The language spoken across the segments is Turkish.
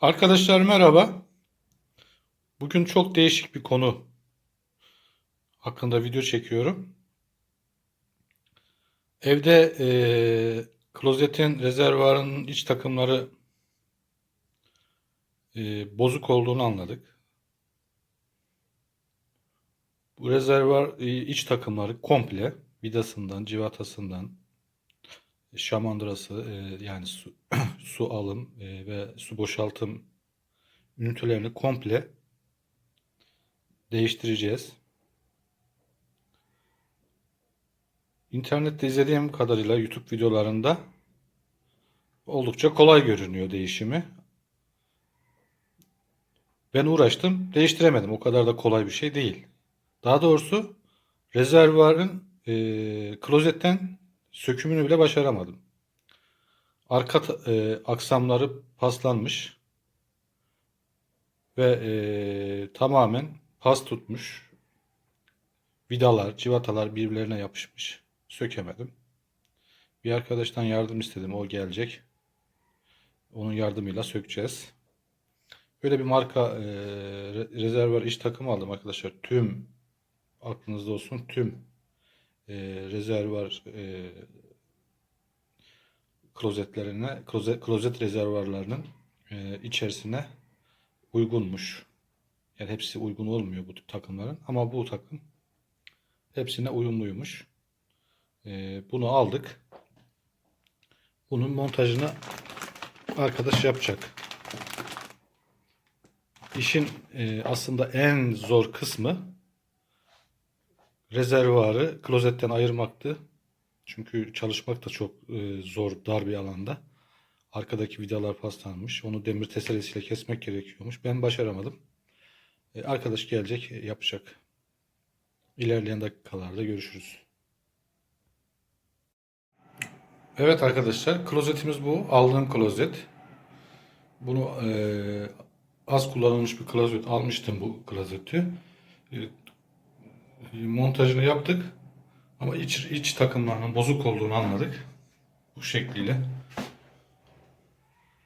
Arkadaşlar merhaba. Bugün çok değişik bir konu hakkında video çekiyorum. Evde eee, klozetin rezervuarının iç takımları eee, bozuk olduğunu anladık. Bu rezervuar eee, iç takımları komple vidasından, civatasından, şamandırası eee, yani su, su alım eee, ve su boşaltım ünitelerini komple değiştireceğiz. İnternette izlediğim kadarıyla YouTube videolarında oldukça kolay görünüyor değişimi. Ben uğraştım, değiştiremedim. O kadar da kolay bir şey değil. Daha doğrusu rezervuarın eee, klozetten sökümünü bile başaramadım. Arka eee, aksamları paslanmış ve eee, tamamen pas tutmuş. Vidalar, civatalar birbirlerine yapışmış. Sökemedim. Bir arkadaştan yardım istedim. O gelecek. Onun yardımıyla sökeceğiz. Böyle bir marka eee, re- rezervuar iç takımı aldım arkadaşlar. Tüm aklınızda olsun tüm eee, rezervuar eee, klozetlerine, klozet, klozet rezervuarlarının eee, içerisine uygunmuş. Yani hepsi uygun olmuyor bu takımların ama bu takım hepsine uyumluymuş. Eee, bunu aldık. Bunun montajını arkadaş yapacak. İşin eee, aslında en zor kısmı rezervuarı klozetten ayırmaktı. Çünkü çalışmak da çok eee, zor dar bir alanda. Arkadaki vidalar paslanmış. Onu demir testeresiyle kesmek gerekiyormuş. Ben başaramadım. E, Arkadaş gelecek, e, yapacak. İlerleyen dakikalarda görüşürüz. Evet arkadaşlar, klozetimiz bu. Aldığım klozet. Bunu e, az kullanılmış bir klozet almıştım bu klozeti. E, montajını yaptık. Ama iç, iç takımlarının bozuk olduğunu anladık. Bu şekliyle.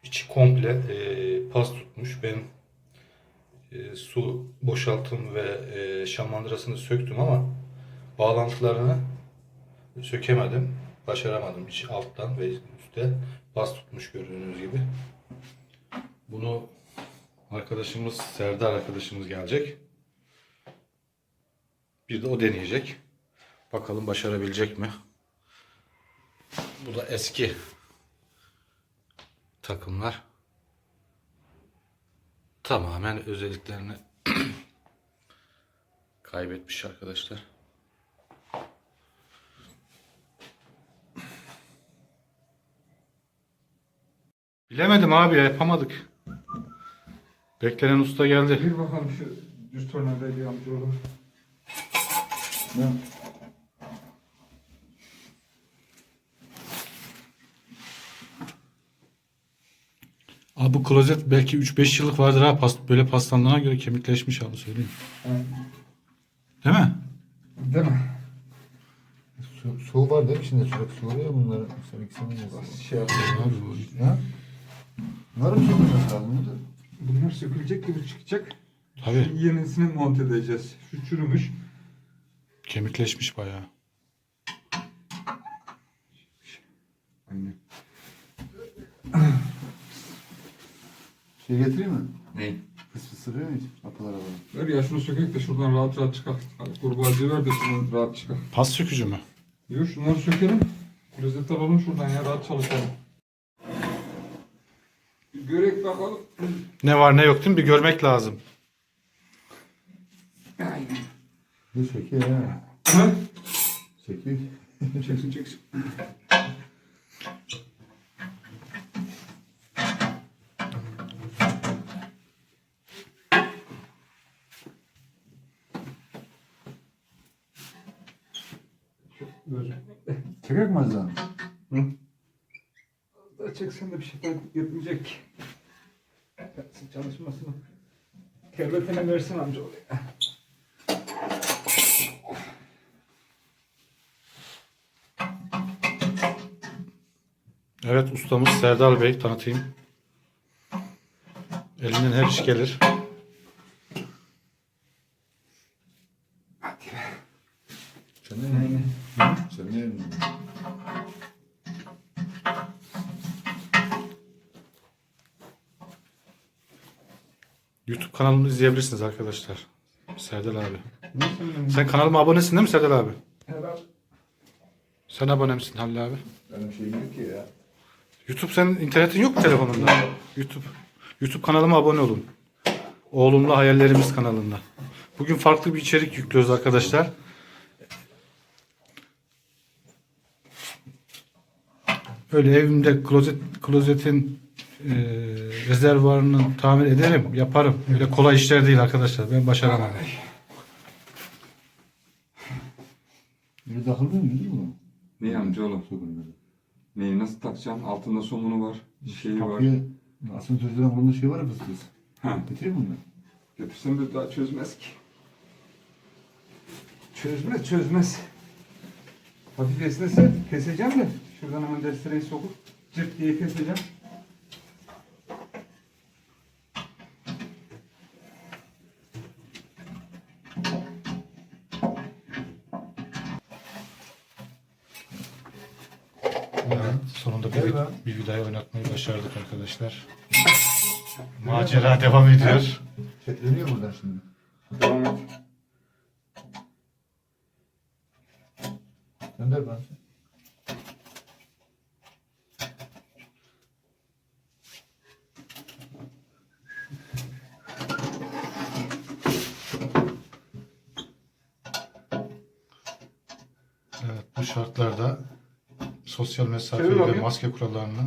İçi komple e, pas tutmuş. Ben e, su boşaltım ve e, şamandırasını söktüm ama bağlantılarını sökemedim. Başaramadım iç alttan ve üstte bas tutmuş gördüğünüz gibi. Bunu arkadaşımız Serdar arkadaşımız gelecek. Bir de o deneyecek. Bakalım başarabilecek mi? Bu da eski takımlar tamamen özelliklerini kaybetmiş arkadaşlar. Bilemedim abi ya yapamadık. Beklenen usta geldi. Bir bakalım şu düz tornavida bir amcaoğlu. Ne? Abi bu klozet belki 3-5 yıllık vardır ha. Pas, böyle paslandığına göre kemikleşmiş abi söyleyeyim. Değil mi? Değil mi? Su, su var değil mi içinde sürekli su oluyor bunları. Sen ikisini mi yazıyorsun? Şey yapıyor. Abi bu- Ha? Bunları mı sökülmesi lazım? mıydı? Bunlar sökülecek gibi çıkacak. Tabii. Şu yenisini monte edeceğiz. Şu çürümüş. Kemikleşmiş bayağı. Aynen. Şey getireyim mi? Ne? Fıs fıs sıkıyor mu hiç? Apılar falan. Ver ya şunu sökek de şuradan rahat rahat çıkar. Kurbağacı ver de şuradan rahat çıkar. Pas sökücü mü? Yok şunları sökelim. Klozet alalım şuradan ya rahat çalışalım. Bir görek bakalım. Ne var ne yok değil mi? Bir görmek lazım. Aynen. Bu söküyor ha. Ha? Söküyor. Çeksin çeksin. Çekek mi Azdan? Daha çeksen de bir şey fark etmeyecek. Gelsin çalışmasını. Kervetene versin amca oraya. Evet ustamız Serdar Bey tanıtayım. Elinden her iş gelir. Sen ne? Sen ne? YouTube kanalımı izleyebilirsiniz arkadaşlar. Serdal abi. Sen kanalıma abonesin değil mi Serdal abi? Herhalde. Sen abone misin Halil abi? Benim şeyim yok ki ya. YouTube senin internetin yok mu telefonunda? YouTube. YouTube kanalıma abone olun. Oğlumla Hayallerimiz kanalında. Bugün farklı bir içerik yüklüyoruz arkadaşlar. Öyle evimde klozet klozetin e, rezervuarını tamir ederim, yaparım. Öyle kolay işler değil arkadaşlar. Ben başaramam. Öyle takılmıyor mu? Değil mi? Ne? Sokunları. Neyi nasıl takacaksın? Altında somunu var. Şeyi var. Kapıya asansörden bunda şey var ya fıstık. Ha. Getireyim mi bunu? Götürsem de daha çözmez ki. Çözmez çözmez. Hafif esnese keseceğim de. Şuradan hemen destereyi sokup cırt diye keseceğim. Başardık arkadaşlar. Macera devam ediyor. Çetleniyor buradan şimdi. Gönder bana. Evet, bu şartlarda sosyal mesafe ve maske kurallarını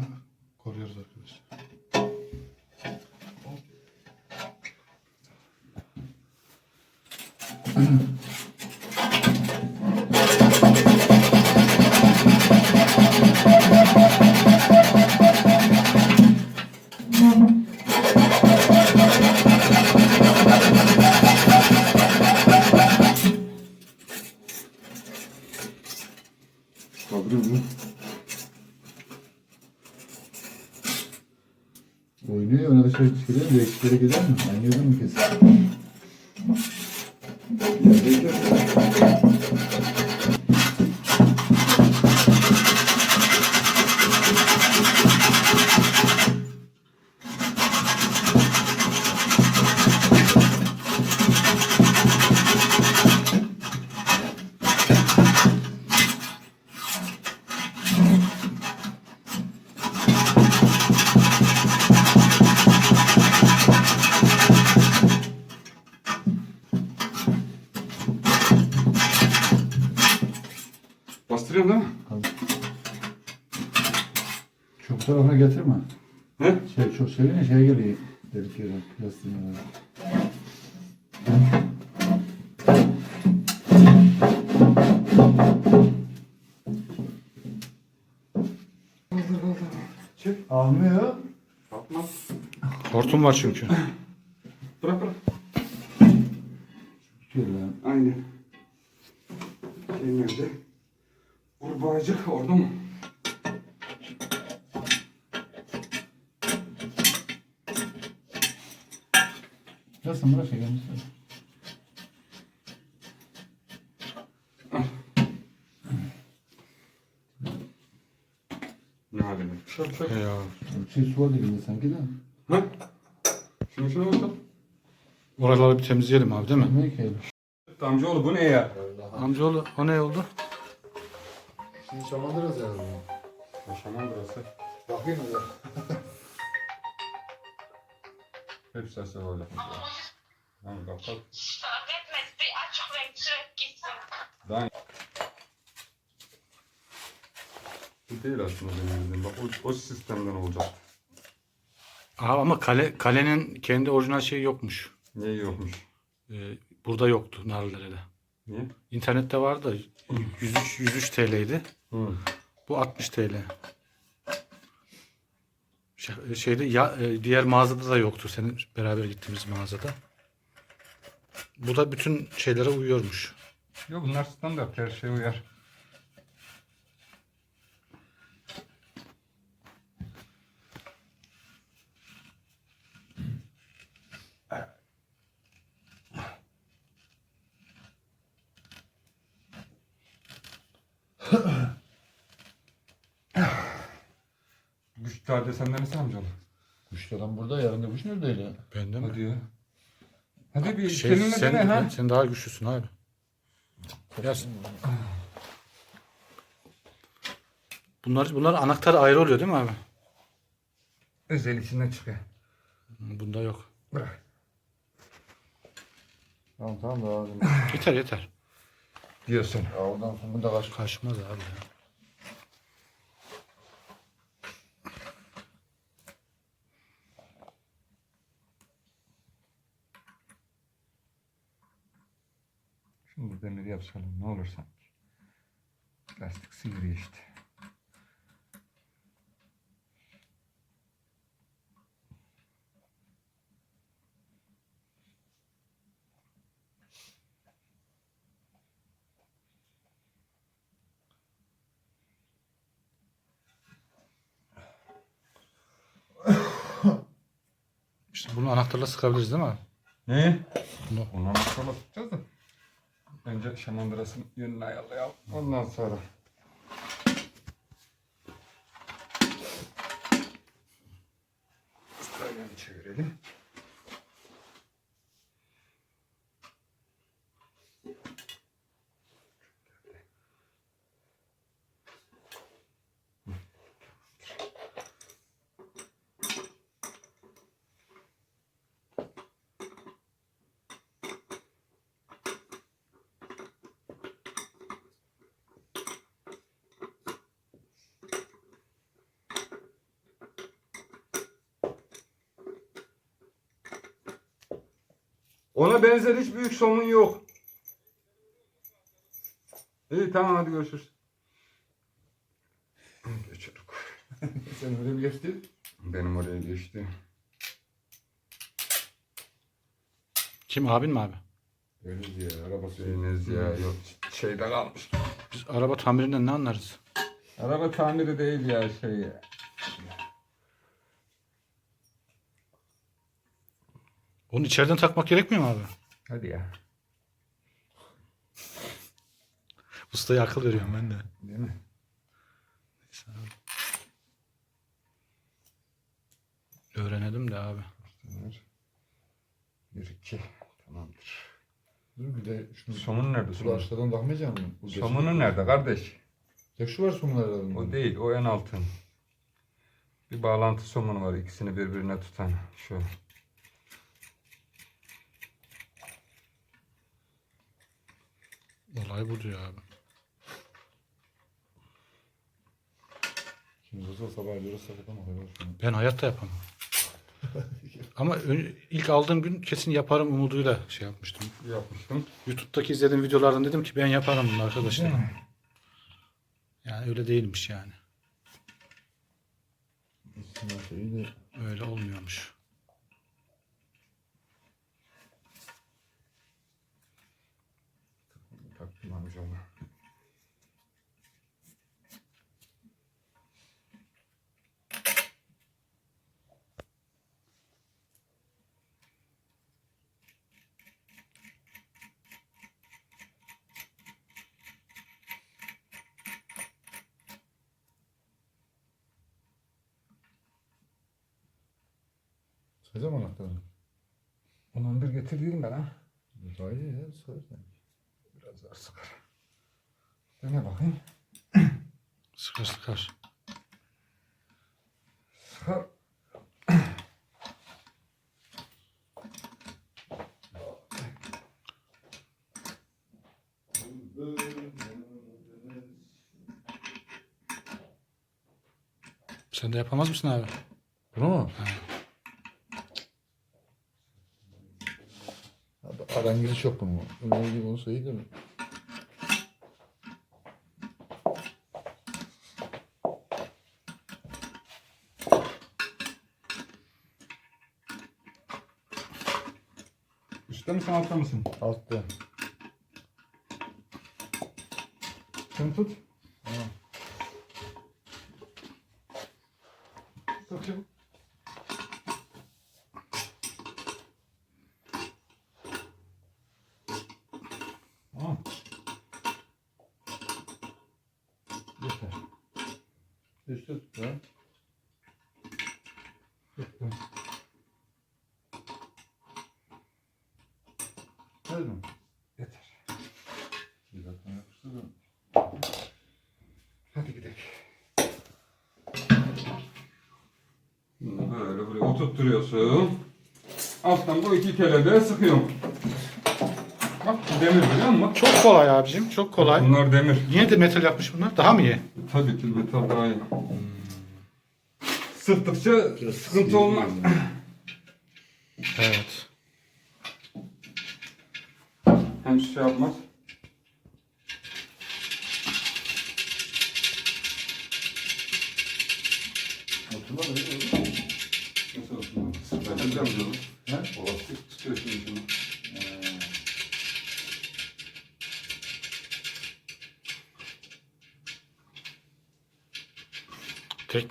çıkıyor. Değişiklere gider mi? Ben mu kesin? Bastırıyorum çok sevince şey geliyor. Delik yere. Plastiğine. Çek. Almıyor. Atmaz. Hortum var çünkü. Bırak bırak. Tutuyor lan. Aynen. Şey nerede? Kurbağacı orada mı? Nasıl bırak şey gelmişsin. Ne halinde? Şöp şöp. He ya. Bir şey su var dibinde sanki de. Ha? Şunu şuna bakalım. Oraları bir temizleyelim abi değil mi? Ne ki? Amcaoğlu bu ne ya? Amcaoğlu o ne oldu? Şimdi şamandırız yani. Yaşaman burası. Bakayım da. Hepsi aşağı olacak. Tamam kapat. Öğretmen bir açık renkli gitsin. Daha Bu değil aslında benim bildiğim. Bak o, o sistemden olacak. Aha, ama kale kalenin kendi orijinal şeyi yokmuş. Niye yokmuş? Ee, burada yoktu Narlıdere'de. Niye? İnternette vardı da 103 103 TL'ydi. Hı. Bu 60 TL. Şey- Şeyde ya e, diğer mağazada da yoktu senin beraber gittiğimiz mağazada. Bu da bütün şeylere uyuyormuş. Yok bunlar standart her şey uyar. Tarihte senden misin amcaoğlu? Kuş adam burada yarın da kuş neredeydi? Bende mi? Hadi ya. Hadi bir Şey, seninle sen, dene ha. sen daha güçlüsün abi. Ya, bunlar, bunlar anahtarı ayrı oluyor değil mi abi? Özel içinden çıkıyor. Bunda yok. Bırak. Tamam tamam da lazım. Yeter yeter. Diyorsun. ya oradan sonra da kaç. Kaçmaz abi ya. Demiri yapsalım ne olur sanki. Lastik sıyırıyor işte. İşte bunu anahtarla sıkabiliriz değil mi? Ne? Bunu. Ondan sonra tutacağız da. Önce şamandırasının yönünü ayarlayalım. Ondan sonra. Staylanı çevirelim. Ona benzer hiç büyük somun yok. İyi tamam hadi görüşürüz. Geçiyorduk. Sen öyle bir geçti. Benim oraya geçti. Kim abin mi abi? Öyle diye arabası. Şeyiniz ya yok şeyde kalmış. Biz araba tamirinden ne anlarız? Araba tamiri değil ya şey Onu içeriden takmak gerekmiyor mu abi? Hadi ya. Ustaya akıl veriyorum ben de. Değil mi? Öğrenelim de abi. Bir iki. Tamamdır. Dur bir de şunu Somun nerede? Şu Somun, aşağıdan bakmayacak mısın? Bu Somunun nerede kardeş? Tek şu var somunlar herhalde. O değil, o en altın. Bir bağlantı somunu var ikisini birbirine tutan. Şu. Olay bu diyor abi. Şimdi olsa sabah ediyoruz sakatama kadar. Ben hayatta yapamam. Ama ön- ilk aldığım gün kesin yaparım umuduyla şey yapmıştım. Yapmıştım. YouTube'daki izlediğim videolardan dedim ki ben yaparım bunu arkadaşlar. Yani öyle değilmiş yani. İsmi şeyi de Öyle olmuyormuş. Amcama. ne zaman anahtarını? Ondan bir getirdim ben ha. İyi ya sağ Sıkar. Dene bakayım. Sıkar sıkar. Sıkar. Sen de yapamaz mısın abi? Bunu mu? Abi aran giriş yok bunun. Öyle gibi onu söyleyeyim mi? mısın altta mısın? Altta. Sen tut. Tamam. Tut çabuk. Tamam. Yeter. Üstü tut lan. Tut lan. Oturtturuyorsun. Alttan bu iki kere de sıkıyorum. Bak demir biliyor musun? Çok kolay abicim. Çok kolay. Bunlar demir. Niye de metal yapmış bunlar? Daha mı iyi? Tabii ki metal daha iyi. Sıktıkça sıkıntı olmaz. Evet. Hem şey yapmaz.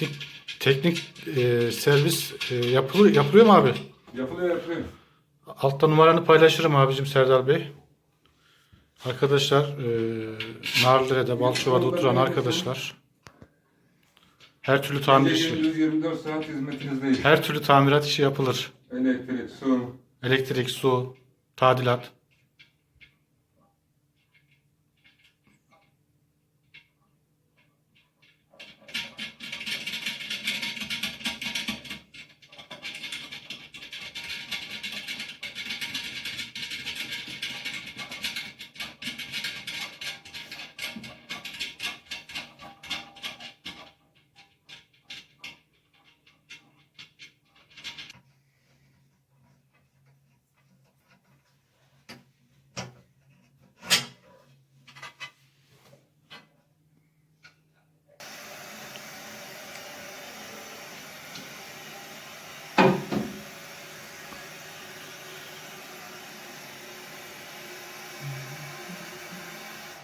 Teknik teknik e, servis e, yapılıyor, yapılıyor mu abi? Yapılıyor yapılıyor. Altta numaranı paylaşırım abicim Serdar Bey. Arkadaşlar e, Narlıdere'de Balçova'da oturan arkadaşlar her türlü tamir işi gündüz 24 saat hizmetinizdeyiz. her türlü tamirat işi yapılır. Elektrik, su. Elektrik, su, tadilat.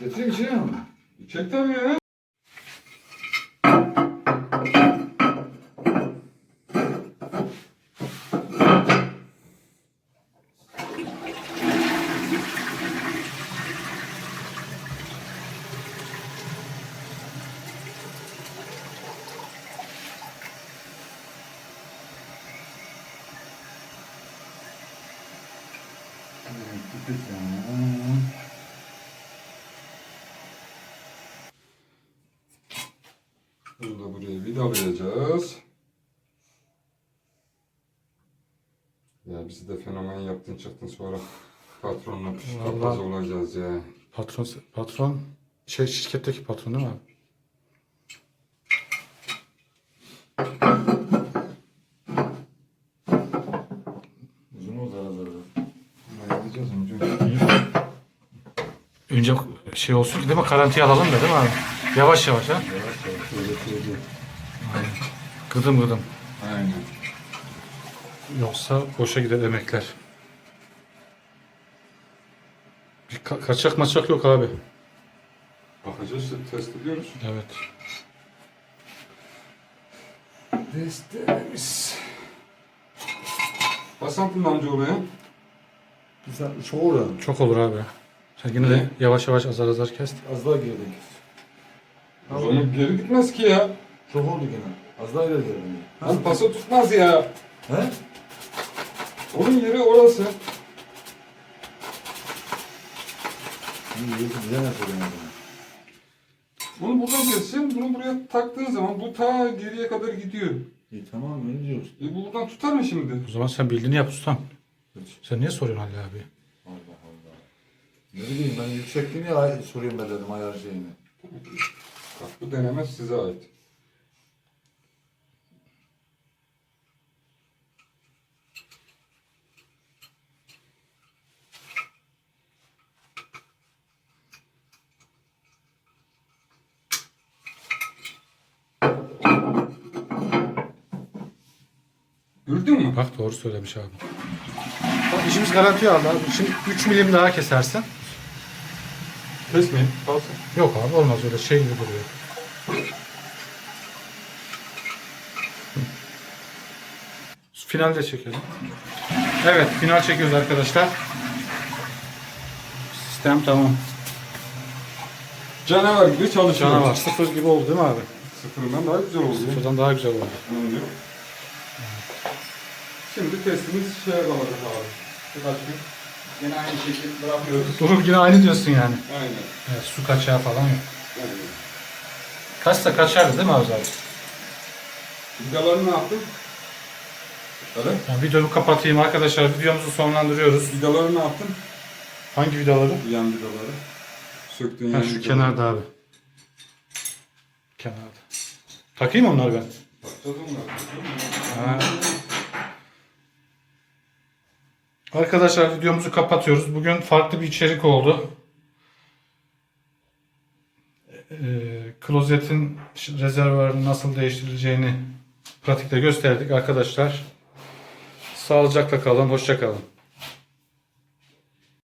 Getireyim içine mi? Çek tabii ya. Bunu da buraya vidalayacağız. Ya bizi de fenomen yaptın çıktın sonra patronla Vallahi. papaz olacağız ya. Patron patron şey şirketteki patron değil mi abi? Uzun o zara zara. Ayarlayacağız önce. Önce şey olsun ki değil mi? Karantiye alalım da değil mi abi? Yavaş yavaş ha. Yavaş yavaş şöyle şöyle. Gıdım gıdım. Aynen. Yoksa boşa gider emekler. Bir ka- kaçak maçak yok abi. Bakacağız işte test ediyoruz. Evet. Testlerimiz. Basantın amca oraya. Sen çok uğradın. Çok olur abi. Sen yine de yavaş yavaş azar azar kes. Az daha girdin. O zaman geri gitmez ki ya. Çok oldu gene. Az daha ileri girdin. Lan pası tutmaz ya. He? Onun yeri orası. İyi iyi bize ne söylüyorsun? Bunu buradan keseceksin. Bunu buraya taktığın zaman bu ta geriye kadar gidiyor. İyi tamam öyle diyoruz. E bu buradan tutar mı şimdi? O zaman sen bildiğini yap ustam. Hiç. Sen niye soruyorsun Halil abi? Allah Allah. Ne bileyim ben yüksekliğini ay- soruyorum ben dedim ayar şeyini. Bak bu deneme size ait. Gördün mü? Bak doğru söylemiş abi. Bak işimiz garantiye aldı abi. Şimdi 3 milim daha kesersen. Kesmeyin. Kalsın. Yok abi olmaz öyle şey gibi duruyor. Finalde çekelim. Evet final çekiyoruz arkadaşlar. Sistem tamam. Canavar gibi çalışıyor. Canavar sıfır gibi oldu değil mi abi? Sıfırından daha güzel oluyor. Sıfırdan daha güzel oldu. Önce. Şimdi testimiz şeye kalacak abi. Birkaç gün. Yine aynı şekilde bırakıyoruz. Durum yine aynı diyorsun yani. Aynen. Evet, su kaçağı falan yok. Aynen. Kaçsa kaçardı değil mi abi? Vidalarını ne yaptın? Böyle. Yani videoyu kapatayım arkadaşlar. Videomuzu sonlandırıyoruz. Vidaları ne yaptın? Hangi vidaları? Yan vidaları. Söktüğün Ha, yan şu vidaları. kenarda abi. Kenarda. Takayım onları ben. Bakacağız onları. Ha. Arkadaşlar videomuzu kapatıyoruz. Bugün farklı bir içerik oldu. Ee, klozetin rezervuarının nasıl değiştirileceğini pratikte gösterdik arkadaşlar. Sağlıcakla kalın, hoşça kalın.